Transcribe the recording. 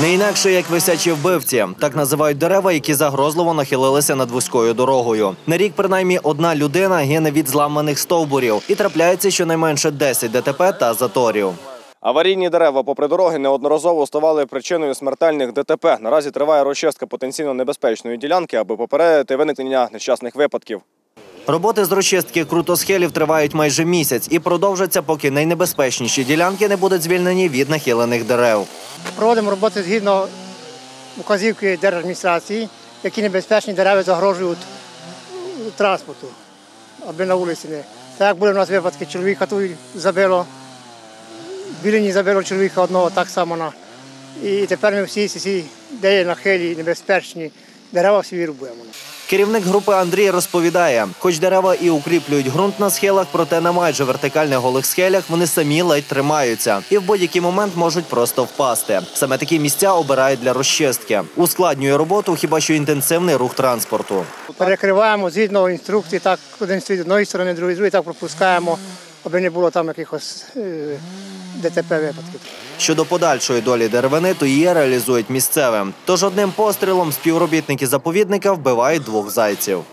Не інакше як висячі вбивці. Так називають дерева, які загрозливо нахилилися над вузькою дорогою. На рік принаймні одна людина гине від зламаних стовбурів і трапляється щонайменше 10 ДТП та заторів. Аварійні дерева попри дороги неодноразово ставали причиною смертельних ДТП. Наразі триває розчистка потенційно небезпечної ділянки, аби попередити виникнення нещасних випадків. Роботи з розчистки крутосхилів тривають майже місяць і продовжаться, поки найнебезпечніші ділянки не будуть звільнені від нахилених дерев. Проводимо роботи згідно указівки держадміністрації, які небезпечні дерева загрожують транспорту, аби на вулиці не. Так були в нас випадки, чоловіка тут забило, в Білині забило чоловіка одного так само. На. І тепер ми всі всі, де є нахилі, небезпечні дерева всі вирубуємо. Керівник групи Андрій розповідає, хоч дерева і укріплюють ґрунт на схилах, проте на майже вертикальних голих схилях вони самі ледь тримаються і в будь-який момент можуть просто впасти. Саме такі місця обирають для розчистки. Ускладнює роботу хіба що інтенсивний рух транспорту. Перекриваємо згідно інструкції, так один стоїть з одної сторони, другий з другої, так пропускаємо, аби не було там якихось е, ДТП випадків. Щодо подальшої долі деревини, то її реалізують місцевим. Тож одним пострілом співробітники заповідника вбивають двох зайців.